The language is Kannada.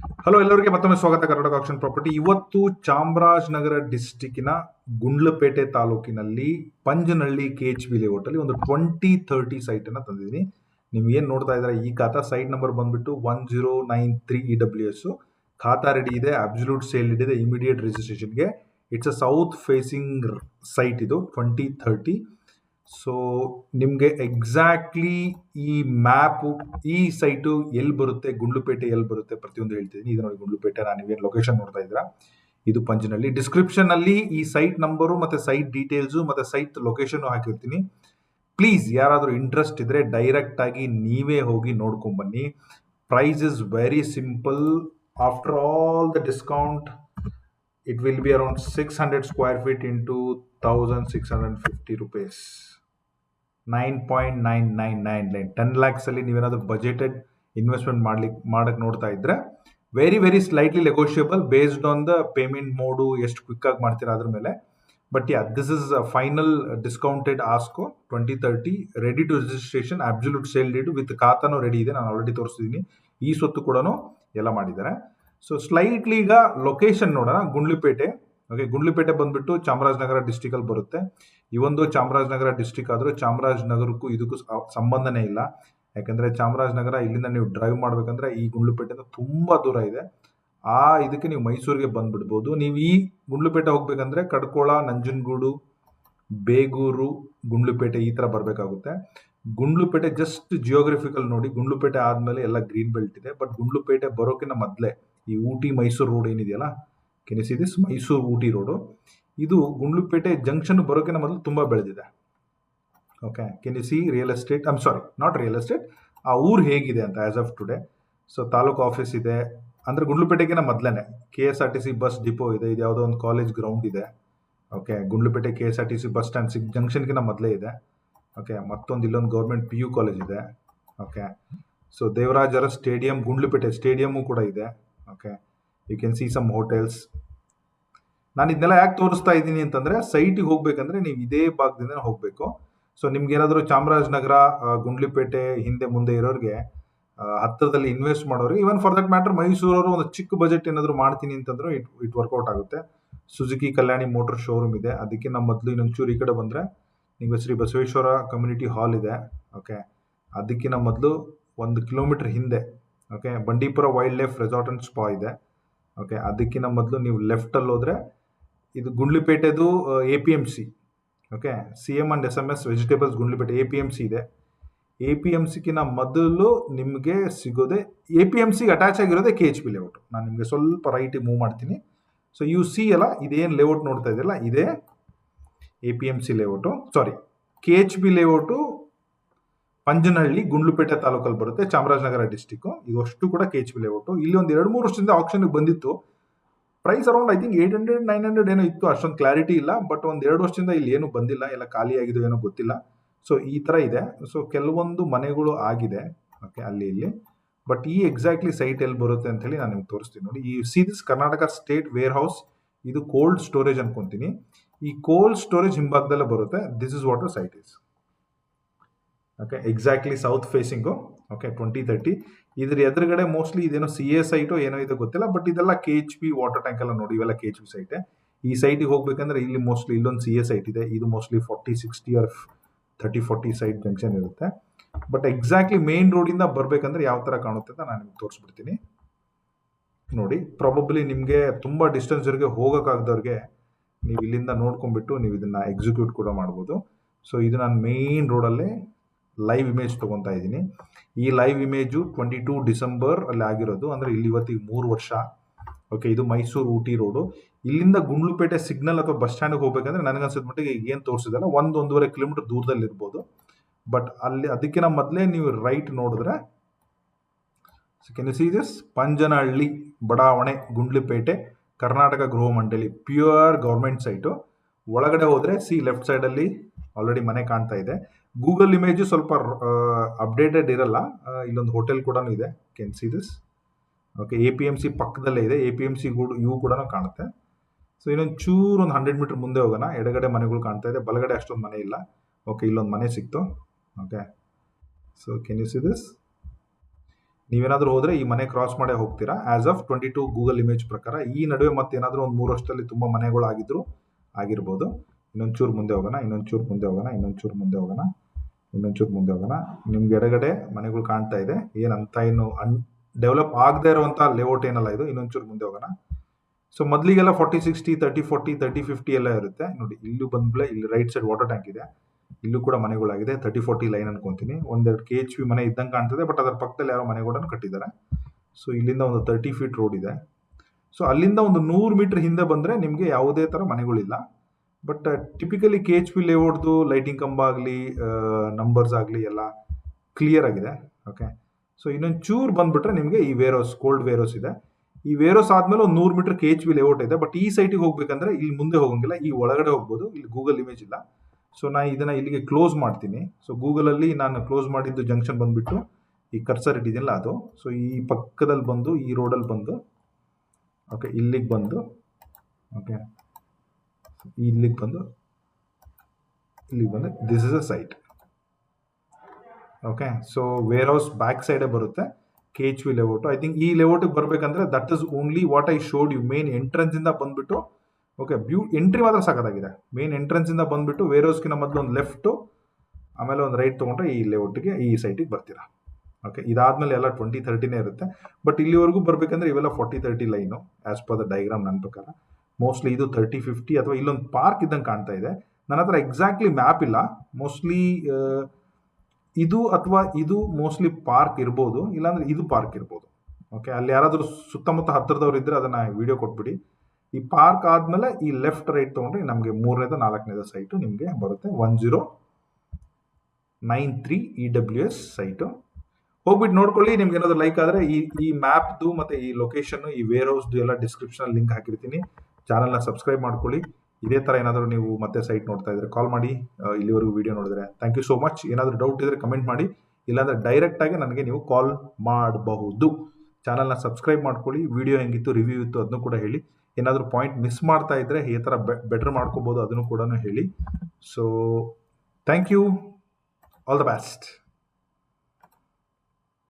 ಹಲೋ ಎಲ್ಲರಿಗೆ ಮತ್ತೊಮ್ಮೆ ಸ್ವಾಗತ. ಕರ್ನಾಟಕ ಆಕ್ಷನ್ ಪ್ರಾಪರ್ಟಿ ಇವತ್ತು ಚಾಮರಾಜನಗರ ಡಿಸ್ಟಿಕ್ಕಿನ ಗುಂಡ್ಲಪೇಟೆ ತಾಲೂಕಿನಲ್ಲಿ ಪಂಜನಹಳ್ಳಿ ಕೆ ಎಚ್ ಬಿ ಲೇಔಟಲ್ಲಿ ಒಂದು ಟ್ವೆಂಟಿ ಥರ್ಟಿ ಸೈಟನ್ನು ತಂದಿದ್ದೀನಿ. ನೀವು ಏನು ನೋಡ್ತಾ ಇದ್ದಾರೆ, ಈ ಖಾತಾ ಸೈಟ್ ನಂಬರ್ ಬಂದ್ಬಿಟ್ಟು one zero nine three E W S khata ready ಇದೆ ಅಬ್ಸಲ್ಯೂಟ್ ಸೇಲ್ ಇದೆ immediate ರಿಜಿಸ್ಟ್ರೇಷನ್ಗೆ it's a south facing site ಇದು ಟ್ವೆಂಟಿ ಥರ್ಟಿ ಸೊ ನಿಮಗೆ ಎಕ್ಸಾಕ್ಟ್ಲಿ ಈ ಮ್ಯಾಪು ಈ ಸೈಟು ಎಲ್ಲಿ ಬರುತ್ತೆ? ಗುಂಡ್ಲುಪೇಟೆ ಎಲ್ಲಿ ಬರುತ್ತೆ? ಪ್ರತಿಯೊಂದು ಹೇಳ್ತಿದ್ದೀನಿ. ಇದು ನೋಡಿ ಗುಂಡ್ಲುಪೇಟೆ, ನಾನು ನೀವೇನು ಲೊಕೇಶನ್ ನೋಡ್ತಾ ಇದ್ದೀರಾ? ಇದು ಪಂಜಿನಲ್ಲಿ. ಡಿಸ್ಕ್ರಿಪ್ಷನ್ ಅಲ್ಲಿ ಈ ಸೈಟ್ ನಂಬರು ಮತ್ತೆ ಸೈಟ್ ಡೀಟೇಲ್ಸು ಮತ್ತೆ ಸೈಟ್ ಲೊಕೇಶನ್ ಹಾಕಿರ್ತೀನಿ. ಪ್ಲೀಸ್ ಯಾರಾದರೂ ಇಂಟ್ರೆಸ್ಟ್ ಇದ್ರೆ ಡೈರೆಕ್ಟ್ ಆಗಿ ನೀವೇ ಹೋಗಿ ನೋಡ್ಕೊಂಬನ್ನಿ price is very simple after all the discount it will be around six hundred square feet into thousand six hundred fifty rupees nine point nine nine nine nine ten ಲ್ಯಾಕ್ಸಲ್ಲಿ ನೀವೇನಾದರೂ ಬಜೆಟೆಡ್ ಇನ್ವೆಸ್ಟ್ಮೆಂಟ್ ಮಾಡ್ಲಿಕ್ಕೆ ಮಾಡೋಕ್ಕೆ ನೋಡ್ತಾ ಇದ್ರೆ very very slightly negotiable based on the payment mode ಎಷ್ಟು ಕ್ವಿಕ್ಕಾಗಿ ಮಾಡ್ತೀರಾ ಅದ್ರ ಮೇಲೆ. But ya this is final discounted ASCO twenty thirty ready to registration absolute sale deed with ಖಾತಾನೂ ready ಇದೆ, ನಾನು ಆಲ್ರೆಡಿ ತೋರಿಸಿದ್ದೀನಿ. ಈ ಸೊತ್ತು ಕೂಡ ಎಲ್ಲ ಮಾಡಿದ್ದಾರೆ. ಸೊ ಸ್ಲೈಟ್ಲಿ ಈಗ ಲೊಕೇಶನ್ ನೋಡೋಣ, ಗುಂಡ್ಲುಪೇಟೆ. ಓಕೆ ಗುಂಡ್ಲುಪೇಟೆ ಬಂದ್ಬಿಟ್ಟು ಚಾಮರಾಜನಗರ ಡಿಸ್ಟಿಕಲ್ಲಿ ಬರುತ್ತೆ. ಈ ಒಂದು ಚಾಮರಾಜನಗರ ಡಿಸ್ಟಿಕ್ ಆದರೂ ಚಾಮರಾಜನಗರಕ್ಕೂ ಇದಕ್ಕೂ ಸಂಬಂಧನೇ ಇಲ್ಲ. ಯಾಕಂದ್ರೆ ಚಾಮರಾಜನಗರ ಇಲ್ಲಿಂದ ನೀವು ಡ್ರೈವ್ ಮಾಡಬೇಕಂದ್ರೆ ಈ ಗುಂಡ್ಲುಪೇಟೆಯಿಂದ ತುಂಬ ದೂರ ಇದೆ. ಆ ಇದಕ್ಕೆ ನೀವು ಮೈಸೂರಿಗೆ ಬಂದ್ಬಿಡ್ಬೋದು. ನೀವು ಈ ಗುಂಡ್ಲುಪೇಟೆ ಹೋಗ್ಬೇಕಂದ್ರೆ ಕಡ್ಕೋಳ, ನಂಜನಗೂಡು, ಬೇಗೂರು, ಗುಂಡ್ಲುಪೇಟೆ ಈ ಥರ ಬರಬೇಕಾಗುತ್ತೆ. ಗುಂಡ್ಲುಪೇಟೆ ಜಸ್ಟ್ ಜಿಯೋಗ್ರಫಿಕಲ್ ನೋಡಿ, ಗುಂಡ್ಲುಪೇಟೆ ಆದಮೇಲೆ ಎಲ್ಲ ಗ್ರೀನ್ ಬೆಲ್ಟ್ ಇದೆ. ಬಟ್ ಗುಂಡ್ಲುಪೇಟೆ ಬರೋಕ್ಕಿಂತ ಮೊದಲೇ ಈ ಊಟಿ ಮೈಸೂರು ರೋಡ್ ಏನಿದೆಯಲ್ಲ can you see this Mysuru Ooty road. ಇದು ಗುಂಡ್ಲುಪೇಟೆ ಜಂಕ್ಷನ್ ಬರೋಕ್ಕಿಂತ ಮೊದಲು ತುಂಬ ಬೆಳೆದಿದೆ. Okay can you see real estate I'm sorry not real estate ಆ ಊರು ಹೇಗಿದೆ ಅಂತ as of today so taluk office ಇದೆ. ಅಂದರೆ ಗುಂಡ್ಲುಪೇಟೆಗಿನ ಮೊದಲೇ K S R T C bus depot ಇದೆ, ಇದು ಯಾವುದೋ ಒಂದು ಕಾಲೇಜ್ ಗ್ರೌಂಡ್ ಇದೆ. Okay Gundlupete K S R T C bus stand ಸಿಗ್ ಜಂಕ್ಷನ್ಗಿನ ಮೊದಲೇ ಇದೆ. ಓಕೆ ಮತ್ತೊಂದು ಇಲ್ಲೊಂದು ಗೌರ್ಮೆಂಟ್ ಪಿ ಯು ಕಾಲೇಜ್ ಇದೆ. ಓಕೆ ಸೊ ದೇವರಾಜರ ಸ್ಟೇಡಿಯಂ ಗುಂಡ್ಲುಪೇಟೆ ಸ್ಟೇಡಿಯಮ್ಮು ಕೂಡ ಇದೆ. Okay you can see some hotels ನಾನು ಇದನ್ನೆಲ್ಲ ಯಾಕೆ ತೋರಿಸ್ತಾ ಇದ್ದೀನಿ ಅಂತಂದರೆ ಸೈಟಿಗೆ ಹೋಗಬೇಕಂದ್ರೆ ನೀವು ಇದೇ ಭಾಗದಿಂದ ಹೋಗಬೇಕು. ಸೊ ನಿಮ್ಗೇನಾದರೂ ಚಾಮರಾಜನಗರ ಗುಂಡ್ಲಿಪೇಟೆ ಹಿಂದೆ ಮುಂದೆ ಇರೋರಿಗೆ ಹತ್ತಿರದಲ್ಲಿ ಇನ್ವೆಸ್ಟ್ ಮಾಡೋರಿಗೆ ಈವನ್ ಫಾರ್ ದಟ್ ಮ್ಯಾಟರ್ ಮೈಸೂರವರು ಒಂದು ಚಿಕ್ಕ ಬಜೆಟ್ ಏನಾದರೂ ಮಾಡ್ತೀನಿ ಅಂತಂದ್ರೆ ಇಟ್ ಇಟ್ ವರ್ಕೌಟ್ ಆಗುತ್ತೆ. ಸುಜುಕಿ ಕಲ್ಯಾಣಿ ಮೋಟರ್ ಶೋರೂಮ್ ಇದೆ. ಅದಕ್ಕೆ ನಮ್ಮ ಮೊದಲು ಇನ್ನೊಂಚೂರು ಈ ಕಡೆ ಬಂದರೆ ನಿಮಗೆ ಶ್ರೀ ಬಸವೇಶ್ವರ ಕಮ್ಯುನಿಟಿ ಹಾಲ್ ಇದೆ. ಓಕೆ ಅದಕ್ಕಿಂತ ಮೊದಲು ಒಂದು ಕಿಲೋಮೀಟರ್ ಹಿಂದೆ okay Bandipur wildlife resort and spa ಇದೆ. ಓಕೆ ಅದಕ್ಕಿಂತ ಮೊದಲು ನೀವು ಲೆಫ್ಟಲ್ಲಿ ಹೋದರೆ ಇದು ಗುಂಡ್ಲಿಪೇಟೆದು A P M C okay C M and S M S vegetables Gundlupet A P M C ಇದೆ. ಎ ಪಿ ಎಂ ಸಿಕ್ಕಿನ ಮೊದಲು ನಿಮಗೆ ಸಿಗೋದೆ ಎ ಪಿ ಎಂ ಸಿಗೆ ಅಟ್ಯಾಚ್ ಆಗಿರೋದೇ ಕೆ ಎಚ್ ಪಿ ಲೇಔಟ್ ನಾನು ನಿಮಗೆ ಸ್ವಲ್ಪ ರೈಟಿಗೆ ಮೂವ್ ಮಾಡ್ತೀನಿ. ಸೊ ಯು ಸಿ ಅಲ್ಲ, ಇದೇನು ಲೇಔಟ್ ನೋಡ್ತಾ ಇದೆಯಲ್ಲ ಇದೇ A P M C layout sorry K H P layout Panjanahalli, Gundlupet ತಾಲೂಕಲ್ಲಿ ಬರುತ್ತೆ, ಚಾಮರಾಜನಗರ ಡಿಸ್ಟಿಕ್ ಇದು ಅಷ್ಟು ಕೂಡ ಕೆ ಎಚ್ ಬಿ ಲೇಔಟು ಇಲ್ಲಿ ಒಂದು ಎರಡು ಮೂರು ವರ್ಷದಿಂದ ಆಪ್ಷನ್ಗೆ ಬಂದಿತ್ತು. Price around I think eight hundred nine hundred ಏನೋ ಇತ್ತು. ಅಷ್ಟೊಂದು ಕ್ಲಾರಿಟಿ ಇಲ್ಲ. ಬಟ್ ಒಂದು ಎರಡು ವರ್ಷದಿಂದ ಇಲ್ಲಿ ಏನು ಬಂದಿಲ್ಲ. ಎಲ್ಲ ಖಾಲಿ ಆಗಿದೆ ಏನೋ ಗೊತ್ತಿಲ್ಲ. ಸೊ ಈ ಥರ ಇದೆ. ಸೊ ಕೆಲವೊಂದು ಮನೆಗಳು ಆಗಿದೆ. ಓಕೆ ಅಲ್ಲಿ, ಇಲ್ಲಿ. ಬಟ್ ಈ ಎಕ್ಸಾಕ್ಟ್ಲಿ ಸೈಟ್ ಎಲ್ಲಿ ಬರುತ್ತೆ ಅಂತ ಹೇಳಿ ನಾನು ನಿಮ್ಗೆ ತೋರಿಸ್ತೀನಿ ನೋಡಿ. ಈ see this Karnataka state warehouse ಇದು ಕೋಲ್ಡ್ ಸ್ಟೋರೇಜ್ ಅನ್ಕೊಂತೀನಿ. ಈ ಕೋಲ್ಡ್ ಸ್ಟೋರೇಜ್ ಹಿಂಭಾಗದಲ್ಲೇ ಬರುತ್ತೆ. This is water site is okay exactly south facing okay twenty thirty ಇದ್ರ ಎದುರುಗಡೆ ಮೋಸ್ಟ್ಲಿ ಇದೇನೋ ಸಿ ಎ ಸೈಟು ಏನೋ ಇದೆ ಗೊತ್ತಿಲ್ಲ ಬಟ್ ಇದೆಲ್ಲ K H P water tank ಎಲ್ಲ ನೋಡಿ, ಇವೆಲ್ಲ ಕೆ ಎಚ್ ಪಿ ಸೈಟ್ ಈ ಸೈಟಿಗೆ ಹೋಗ್ಬೇಕಂದ್ರೆ ಇಲ್ಲಿ ಮೋಸ್ಟ್ಲಿ ಇಲ್ಲೊಂದು ಸಿ ಎ ಸೈಟ್ ಇದೆ. ಇದು mostly forty sixty or thirty forty site junction ಇರುತ್ತೆ. ಬಟ್ ಎಕ್ಸಾಕ್ಟ್ಲಿ ಮೇನ್ ರೋಡಿಂದ ಬರಬೇಕಂದ್ರೆ ಯಾವ ಥರ ಕಾಣುತ್ತೆ ಅಂತ ನಾನು ನಿಮ್ಗೆ ತೋರಿಸ್ಬಿಡ್ತೀನಿ. ನೋಡಿ ಪ್ರಾಬಬ್ಲಿ ನಿಮಗೆ ತುಂಬ ಡಿಸ್ಟೆನ್ಸ್ವರೆಗೆ ಹೋಗೋಕ್ಕಾಗದವ್ರಿಗೆ ನೀವು ಇಲ್ಲಿಂದ ನೋಡ್ಕೊಂಡ್ಬಿಟ್ಟು ನೀವು ಇದನ್ನು ಎಕ್ಸಿಕ್ಯೂಟ್ ಕೂಡ ಮಾಡ್ಬೋದು. ಸೊ ಇದು ನಾನು ಮೇನ್ ರೋಡಲ್ಲೇ ಲೈವ್ ಇಮೇಜ್ ತೊಗೊತಾ ಇದ್ದೀನಿ. ಈ live image twenty two December ಅಲ್ಲಿ ಆಗಿರೋದು, ಅಂದರೆ ಇಲ್ಲಿ ಇವತ್ತಿಗೆ ಮೂರು ವರ್ಷ. ಓಕೆ ಇದು ಮೈಸೂರು ಊಟಿ ರೋಡು ಇಲ್ಲಿಂದ ಗುಂಡ್ಲುಪೇಟೆ ಸಿಗ್ನಲ್ ಅಥವಾ ಬಸ್ ಸ್ಟ್ಯಾಂಡ್ಗೆ ಹೋಗ್ಬೇಕಂದ್ರೆ ನನಗನ್ಸಿದ ಮಟ್ಟಿಗೆ ಏನು ತೋರಿಸಿದಲ್ಲ ಒಂದು ಒಂದೂವರೆ ಕಿಲೋಮೀಟರ್ ದೂರದಲ್ಲಿ ಇರ್ಬೋದು. ಬಟ್ ಅಲ್ಲಿ ಅದಕ್ಕಿಂತ ಮೊದಲೇ ನೀವು ರೈಟ್ ನೋಡಿದ್ರೆ ಸಿ ದಿಸ್ ಪಂಜನಹಳ್ಳಿ, ಬಡಾವಣೆ, ಗುಂಡ್ಲುಪೇಟೆ, ಕರ್ನಾಟಕ ಗೃಹ ಮಂಡಳಿ ಪ್ಯೂರ್ ಗೌರ್ಮೆಂಟ್ ಸೈಟು ಒಳಗಡೆ ಹೋದರೆ ಸಿ ಲೆಫ್ಟ್ ಸೈಡಲ್ಲಿ ಆಲ್ರೆಡಿ ಮನೆ ಕಾಣ್ತಾ ಇದೆ. ಗೂಗಲ್ ಇಮೇಜು ಸ್ವಲ್ಪ ಅಪ್ಡೇಟೆಡ್ ಇರಲ್ಲ. ಇಲ್ಲೊಂದು ಹೋಟೆಲ್ ಕೂಡ ಇದೆ. Can see this okay A P M C ಪಕ್ಕದಲ್ಲೇ ಇದೆ. ಎ ಪಿ ಎಂ ಸಿ ಕೂಡ ಇವು ಕೂಡ ಕಾಣುತ್ತೆ. ಸೊ ಇನ್ನೊಂದು ಚೂರು ಒಂದು ಹಂಡ್ರೆಡ್ ಮೀಟರ್ ಮುಂದೆ ಹೋಗೋಣ. ಎಡಗಡೆ ಮನೆಗಳು ಕಾಣ್ತಾ ಇದೆ. ಬಲಗಡೆ ಅಷ್ಟೊಂದು ಮನೆ ಇಲ್ಲ. ಓಕೆ ಇಲ್ಲೊಂದು ಮನೆ ಸಿಕ್ತು. Okay so can you see this ನೀವೇನಾದರೂ ಹೋದರೆ ಈ ಮನೆ ಕ್ರಾಸ್ ಮಾಡೇ ಹೋಗ್ತೀರಾ. As of twenty two Google image ಪ್ರಕಾರ ಈ ನಡುವೆ ಮತ್ತೆ ಏನಾದರೂ ಒಂದು ಮೂರು ವರ್ಷದಲ್ಲಿ ತುಂಬ ಮನೆಗಳು ಆಗಿದ್ರು ಆಗಿರ್ಬೋದು. ಇನ್ನೊಂದು ಚೂರು ಮುಂದೆ ಹೋಗೋಣ ಇನ್ನೊಂದು ಚೂರು ಮುಂದೆ ಹೋಗೋಣ ಇನ್ನೊಂದು ಚೂರು ಮುಂದೆ ಹೋಗೋಣ ಇನ್ನೊಂದು ಚೂರು ಮುಂದೆ ಹೋಗೋಣ. ನಿಮ್ಗೆ ಎಡಗಡೆ ಮನೆಗಳು ಕಾಣ್ತಾ ಇದೆ. ಏನಂತ ಇನ್ನು ಅನ್, ಡೆವಲಪ್ ಆಗದೆ ಇರುವಂಥ ಲೇಔಟ್ ಏನಲ್ಲ ಇದು ಇನ್ನೊಂದು ಚೂರು ಮುಂದೆ ಹೋಗೋಣ. So ಮೊದಲಿಗೆಲ್ಲ forty sixty thirty forty thirty fifty ಎಲ್ಲ ಇರುತ್ತೆ. ನೋಡಿ, ಇಲ್ಲೂ ಬಂದ್ಮೇಲೆ ಇಲ್ಲಿ ರೈಟ್ ಸೈಡ್ ವಾಟರ್ ಟ್ಯಾಂಕ್ ಇದೆ. ಇಲ್ಲೂ ಕೂಡ ಮನೆಗಳಾಗಿದೆ. ತರ್ಟಿ ಫೋರ್ಟಿ ಲೈನ್ ಅನ್ಕೊಂತೀನಿ. ಒಂದೆರಡು ಕೆ ಎಚ್ ಪಿ ಮನೆ ಇದ್ದಂಗೆ ಕಾಣ್ತದೆ ಬಟ್ ಅದರ ಪಕ್ಕದಲ್ಲಿ ಯಾರೋ ಮನೆಗಳನ್ನು ಕಟ್ಟಿದ್ದಾರೆ. ಸೊ ಇಲ್ಲಿಂದ ಒಂದು ತರ್ಟಿ ಫೀಟ್ ರೋಡ್ ಇದೆ. ಸೊ ಅಲ್ಲಿಂದ ಒಂದು ನೂರು ಮೀಟರ್ ಹಿಂದೆ ಬಂದರೆ ನಿಮಗೆ ಯಾವುದೇ ಥರ ಮನೆಗಳಿಲ್ಲ. But typically K H P ಲೇಔಟ್ದು lighting ಕಂಬ ಆಗಲಿ ನಂಬರ್ಸ್ ಆಗಲಿ ಎಲ್ಲ ಕ್ಲಿಯರ್ ಆಗಿದೆ. ಓಕೆ ಸೊ ಇನ್ನೊಂದು ಚೂರು ಬಂದುಬಿಟ್ರೆ ನಿಮಗೆ ಈ ವೇರೋಸ್ ಕೋಲ್ಡ್ ವೇರೋಸ್ ಇದೆ. ಈ ವೇರೋಸ್ ಆದಮೇಲೆ ಒಂದು ನೂರು metre K H P layout ಇದೆ. ಬಟ್ ಈ ಸೈಟಿಗೆ ಹೋಗ್ಬೇಕಂದ್ರೆ ಇಲ್ಲಿ ಮುಂದೆ ಹೋಗೋಂಗಿಲ್ಲ. ಈ ಒಳಗಡೆ ಹೋಗ್ಬೋದು. ಇಲ್ಲಿ ಗೂಗಲ್ ಇಮೇಜ್ ಇಲ್ಲ. ಸೊ ನಾನು ಇದನ್ನು ಇಲ್ಲಿಗೆ ಕ್ಲೋಸ್ ಮಾಡ್ತೀನಿ. ಸೊ ಗೂಗಲಲ್ಲಿ ನಾನು ಕ್ಲೋಸ್ ಮಾಡಿದ್ದು ಜಂಕ್ಷನ್ ಬಂದುಬಿಟ್ಟು ಈ ಕರ್ಸರ್ ಇಟ್ಟಿದ್ದಿಲ್ಲ ಅದು. ಸೊ ಈ ಪಕ್ಕದಲ್ಲಿ ಬಂದು, ಈ ರೋಡಲ್ಲಿ ಬಂದು ಓಕೆ ಇಲ್ಲಿಗೆ ಬಂದು ಓಕೆ ಇಲ್ಲಿಗೆ ಬಂದು ಇಲ್ಲಿಗೆ ಬಂದು this is a site okay so warehouse back ಸೈಡೇ ಬರುತ್ತೆ K H V layout I think ಈ ಲೇಔಟಿಗೆ ಬರಬೇಕಂದ್ರೆ that is only what I showed you main ಎಂಟ್ರೆನ್ಸಿಂದ ಬಂದುಬಿಟ್ಟು ಓಕೆ ಬ್ಯೂ ಎಂಟ್ರಿ ಮಾತ್ರ ಸಾಕಾಗಿದೆ. ಮೇನ್ ಎಂಟ್ರೆನ್ಸಿಂದ ಬಂದುಬಿಟ್ಟು ವೇರ್ ಹೌಸ್ಗಿನ ಮೊದಲು ಒಂದು ಲೆಫ್ಟು ಆಮೇಲೆ ಒಂದು ರೈಟ್ ತೊಗೊಂಡ್ರೆ ಈ ಲೇಔಟಿಗೆ ಈ ಸೈಟಿಗೆ ಬರ್ತೀರಾ? ಓಕೆ ಇದಾದ್ಮೇಲೆ ಎಲ್ಲ ಟ್ವೆಂಟಿ ತರ್ಟಿನೇ ಇರುತ್ತೆ. ಬಟ್ ಇಲ್ಲಿವರೆಗೂ ಬರಬೇಕಂದ್ರೆ ಇವೆಲ್ಲ forty thirty line as per the diagram ನನ್ನ ಪ್ರಕಾರ. ಮೋಸ್ಟ್ಲಿ ಇದು ತರ್ಟಿ ಫಿಫ್ಟಿ ಅಥವಾ ಇಲ್ಲೊಂದು ಪಾರ್ಕ್ ಇದ್ದಂಗೆ ಕಾಣ್ತಾ ಇದೆ. ನನ್ನ ಹತ್ರ ಎಕ್ಸಾಕ್ಟ್ಲಿ ಮ್ಯಾಪ್ ಇಲ್ಲ. ಮೋಸ್ಟ್ಲಿ ಇದು ಅಥವಾ ಇದು ಮೋಸ್ಟ್ಲಿ ಪಾರ್ಕ್ ಇರ್ಬೋದು. ಇಲ್ಲಾಂದ್ರೆ ಇದು ಪಾರ್ಕ್ ಇರ್ಬೋದು. ಓಕೆ ಅಲ್ಲಿ ಯಾರಾದರೂ ಸುತ್ತಮುತ್ತ ಹತ್ತಿರದವ್ರು ಇದ್ದರೆ ಅದನ್ನು ವಿಡಿಯೋ ಕೊಟ್ಬಿಡಿ. ಈ ಪಾರ್ಕ್ ಆದಮೇಲೆ ಈ ಲೆಫ್ಟ್ ರೈಟ್ ತೊಗೊಂಡ್ರೆ ನಮಗೆ ಮೂರನೇದ, ನಾಲ್ಕನೇದ ಸೈಟು ನಿಮಗೆ ಬರುತ್ತೆ. One zero nine three E W S site ಹೋಗ್ಬಿಟ್ಟು ನೋಡ್ಕೊಳ್ಳಿ, ನಿಮ್ಗೆ ಏನಾದ್ರು ಲೈಕ್ ಆದ್ರೆ ಈ ಈ ಮ್ಯಾಪ್ದು ಮತ್ತೆ ಈ ಲೊಕೇಶನ್ ಈ ವೇರ್ ಹೌಸ್ದು ಎಲ್ಲ ಡಿಸ್ಕ್ರಿಪ್ಷನ್ ಲಿಂಕ್ ಹಾಕಿರ್ತೀನಿ. ಚಾನಲ್ನ ಸಬ್ಸ್ಕ್ರೈಬ್ ಮಾಡ್ಕೊಳ್ಳಿ. ಇದೇ ಥರ ಏನಾದರೂ ನೀವು ಮತ್ತೆ ಸೈಟ್ ನೋಡ್ತಾ ಇದ್ರೆ ಕಾಲ್ ಮಾಡಿ. ಇಲ್ಲಿವರೆಗೂ ವಿಡಿಯೋ ನೋಡಿದ್ರೆ. ಥ್ಯಾಂಕ್ ಯು ಸೋ ಮಚ್ ಏನಾದರೂ ಡೌಟ್ ಇದ್ರೆ ಕಮೆಂಟ್ ಮಾಡಿ. ಇಲ್ಲಾಂದರೆ ಡೈರೆಕ್ಟಾಗಿ ನನಗೆ ನೀವು ಕಾಲ್ ಮಾಡಬಹುದು. ಚಾನಲ್ನ ಸಬ್ಸ್ಕ್ರೈಬ್ ಮಾಡ್ಕೊಳ್ಳಿ. ವಿಡಿಯೋ ಹೆಂಗಿತ್ತು ರಿವ್ಯೂ ಇತ್ತು ಅದನ್ನು ಕೂಡ ಹೇಳಿ. ಏನಾದರೂ ಪಾಯಿಂಟ್ ಮಿಸ್ ಮಾಡ್ತಾ ಇದ್ದರೆ ಈ ಥರ ಬೆಟರ್ ಮಾಡ್ಕೋಬಹುದು ಅದನ್ನು ಕೂಡ ಹೇಳಿ. So thank you all the best